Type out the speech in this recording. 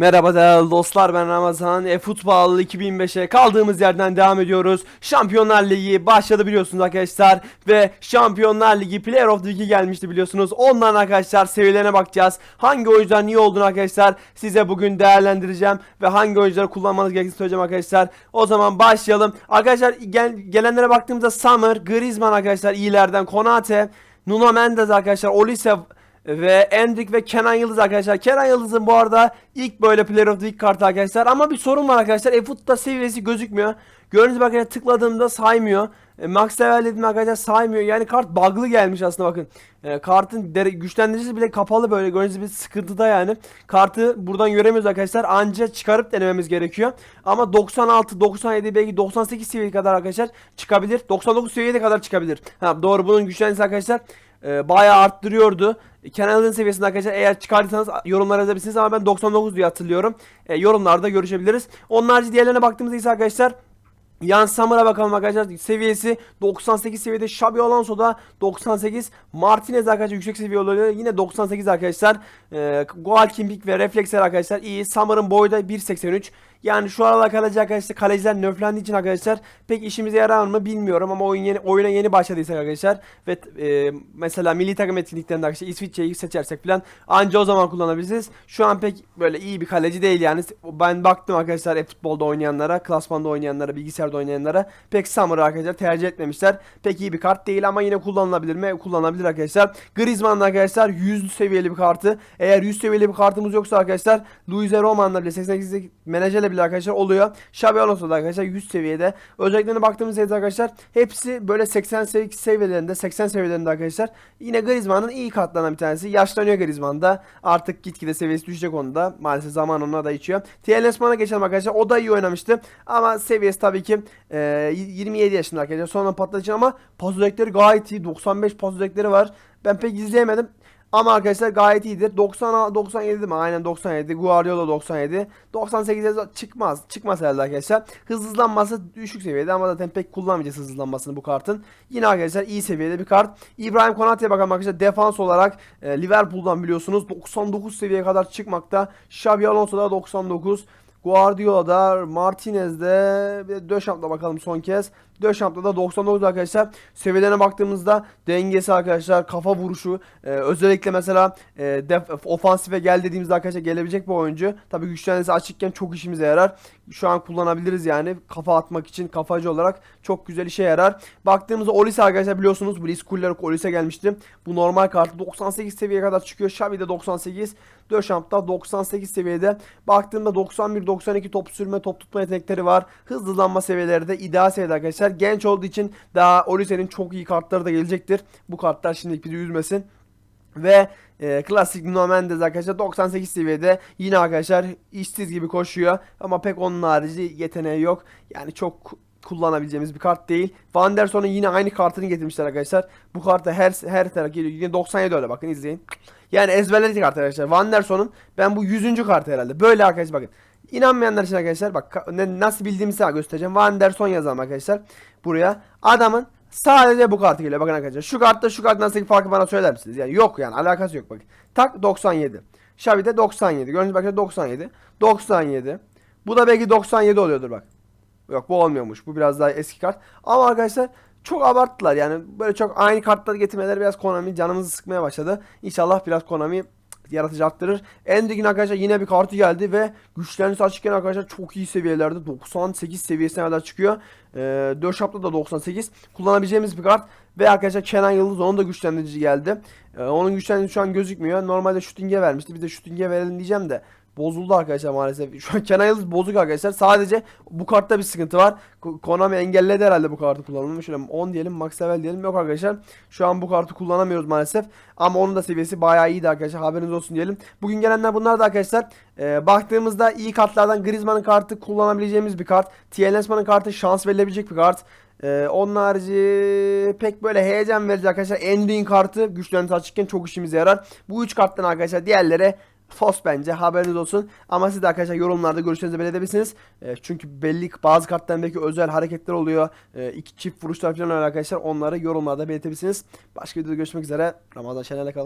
Merhaba değerli dostlar ben Ramazan. E, futbol 2005'e kaldığımız yerden devam ediyoruz. Şampiyonlar Ligi başladı biliyorsunuz arkadaşlar. Ve Şampiyonlar Ligi Player of the Week'i gelmişti biliyorsunuz. Ondan arkadaşlar seviyelerine bakacağız. Hangi oyuncular iyi olduğunu arkadaşlar size bugün değerlendireceğim. Ve hangi oyuncuları kullanmanız gerektiğini söyleyeceğim arkadaşlar. O zaman başlayalım. Arkadaşlar gel, gelenlere baktığımızda Summer, Griezmann arkadaşlar iyilerden. Konate, Nuno Mendes arkadaşlar. Olise ve Endrick ve Kenan Yıldız arkadaşlar. Kenan Yıldız'ın bu arada ilk böyle Player of the Week kartı arkadaşlar. Ama bir sorun var arkadaşlar. eFoot'ta seviyesi gözükmüyor. Gördüğünüz gibi arkadaşlar tıkladığımda saymıyor. E, Max level dedim arkadaşlar saymıyor. Yani kart bug'lı gelmiş aslında bakın. E, kartın güçlendiricisi bile kapalı böyle. Gördüğünüz gibi sıkıntıda yani. Kartı buradan göremiyoruz arkadaşlar. Anca çıkarıp denememiz gerekiyor. Ama 96, 97 belki 98 seviyeye kadar arkadaşlar çıkabilir. 99 seviyeye kadar çıkabilir. Ha, doğru bunun güçlendiricisi arkadaşlar e, bayağı arttırıyordu. Kenarların seviyesinde arkadaşlar eğer çıkardıysanız yorumlara yazabilirsiniz ama ben 99 diye hatırlıyorum. E, yorumlarda görüşebiliriz. Onun harici diğerlerine baktığımızda ise arkadaşlar Yan Samur'a bakalım arkadaşlar. Seviyesi 98 seviyede. Xabi Alonso da 98 Martinez arkadaşlar yüksek seviye oluyor yine 98 arkadaşlar. Ee, Goal Kimpik ve refleksler arkadaşlar iyi. Samur'ın boyu da 1.83 yani şu aralar kalacak arkadaşlar kaleciler nöflendiği için arkadaşlar pek işimize yarar mı bilmiyorum ama oyun yeni, oyuna yeni başladıysak arkadaşlar ve e, mesela milli takım etkinliklerinde arkadaşlar İsviçre'yi seçersek falan anca o zaman kullanabilirsiniz. Şu an pek böyle iyi bir kaleci değil yani. Ben baktım arkadaşlar e-futbolda oynayanlara, klasmanda oynayanlara, bilgisayarda oynayanlara pek Summer'ı arkadaşlar tercih etmemişler. Pek iyi bir kart değil ama yine kullanılabilir mi? Kullanılabilir arkadaşlar. Griezmann arkadaşlar 100 seviyeli bir kartı. Eğer 100 seviyeli bir kartımız yoksa arkadaşlar Luis Roman'la bile 88 menajerle bile arkadaşlar oluyor. Xabi Alonso da arkadaşlar 100 seviyede. Özelliklerine baktığımız zaman arkadaşlar hepsi böyle 80 sevi- seviyelerinde 80 seviyelerinde arkadaşlar. Yine Griezmann'ın iyi kartlarından bir tanesi. Yaşlanıyor Griezmann da. Artık gitgide seviyesi düşecek onun da. Maalesef zaman ona da içiyor. TLSman'a geçelim arkadaşlar. O da iyi oynamıştı. Ama seviyesi tabii ki e, 27 yaşında arkadaşlar. Sonra patlayıcı ama pas özellikleri gayet iyi. 95 pas özellikleri var. Ben pek izleyemedim. Ama arkadaşlar gayet iyidir. 90 97 mi? Aynen 97. Guardiola 97. 98'e çıkmaz. Çıkmaz herhalde arkadaşlar. Hız hızlanması düşük seviyede ama zaten pek kullanmayacağız hız hızlanmasını bu kartın. Yine arkadaşlar iyi seviyede bir kart. İbrahim Konate'ye bakalım arkadaşlar. Defans olarak e, Liverpool'dan biliyorsunuz 99 seviyeye kadar çıkmakta. Xabi Alonso da 99. Guardiola'da, Martinez'de bir de Döşamp'ta bakalım son kez. Döşamp'ta da 99 arkadaşlar. Seviyelerine baktığımızda dengesi arkadaşlar, kafa vuruşu, e, özellikle mesela e, def, ofansife gel dediğimizde arkadaşlar gelebilecek bir oyuncu. Tabii güçlenmesi açıkken çok işimize yarar. Şu an kullanabiliriz yani kafa atmak için kafacı olarak çok güzel işe yarar. Baktığımızda Olise arkadaşlar biliyorsunuz Bliss Kuller Olise gelmişti. Bu normal kartı 98 seviyeye kadar çıkıyor. Xavi de 98. Döşamp'ta 98 seviyede. Baktığımda 91-92 top sürme, top tutma yetenekleri var. Hızlanma seviyeleri de ideal seviyede arkadaşlar. Genç olduğu için daha Olise'nin çok iyi kartları da gelecektir. Bu kartlar şimdilik bizi üzmesin. Ve e, klasik Nuno Mendes arkadaşlar 98 seviyede yine arkadaşlar işsiz gibi koşuyor ama pek onun harici yeteneği yok. Yani çok kullanabileceğimiz bir kart değil. Van der Son'un yine aynı kartını getirmişler arkadaşlar. Bu kartta her her taraf geliyor. Yine 97 öyle bakın izleyin. Yani ezberledik kart arkadaşlar. Van der Son'un ben bu 100. kartı herhalde. Böyle arkadaşlar bakın. İnanmayanlar için arkadaşlar bak ne, nasıl bildiğimi size göstereceğim. Van der Son yazalım arkadaşlar. Buraya adamın Sadece bu kartı geliyor bakın arkadaşlar. Şu kartta şu kartın arasındaki farkı bana söyler misiniz? Yani yok yani alakası yok bakın. Tak 97. Xavi'de 97. Gördüğünüz bakın 97. 97. Bu da belki 97 oluyordur bak. Yok bu olmuyormuş. Bu biraz daha eski kart. Ama arkadaşlar çok abarttılar yani böyle çok aynı kartları getirmeleri biraz Konami canımızı sıkmaya başladı. İnşallah biraz Konami yaratıcı arttırır. Endig'in arkadaşlar yine bir kartı geldi ve güçleriniz açıkken arkadaşlar çok iyi seviyelerde 98 seviyesine kadar çıkıyor. Ee, 4 şapta da 98 kullanabileceğimiz bir kart ve arkadaşlar Kenan Yıldız onun da güçlendirici geldi. Ee, onun güçlendirici şu an gözükmüyor. Normalde shooting'e vermişti. Bir de shooting'e verelim diyeceğim de bozuldu arkadaşlar maalesef. Şu an Kenan Yıldız bozuk arkadaşlar. Sadece bu kartta bir sıkıntı var. Ko- Konami engelledi herhalde bu kartı kullanımını. Şöyle 10 diyelim, max level diyelim. Yok arkadaşlar. Şu an bu kartı kullanamıyoruz maalesef. Ama onun da seviyesi bayağı iyiydi arkadaşlar. Haberiniz olsun diyelim. Bugün gelenler bunlar da arkadaşlar. Ee, baktığımızda iyi kartlardan Griezmann'ın kartı kullanabileceğimiz bir kart. Tielemann'ın kartı şans verilebilecek bir kart. Ee, onun harici pek böyle heyecan verici arkadaşlar. Ending kartı güçlerini açıkken çok işimize yarar. Bu 3 karttan arkadaşlar diğerlere Fos bence haberiniz olsun. Ama siz de arkadaşlar yorumlarda görüşlerinizi belirtebilirsiniz. E, çünkü belli bazı kartların belki özel hareketler oluyor. E, iki çift vuruşlar falan arkadaşlar. Onları yorumlarda belirtebilirsiniz. Başka videoda görüşmek üzere. Ramazan Şener'le kalın.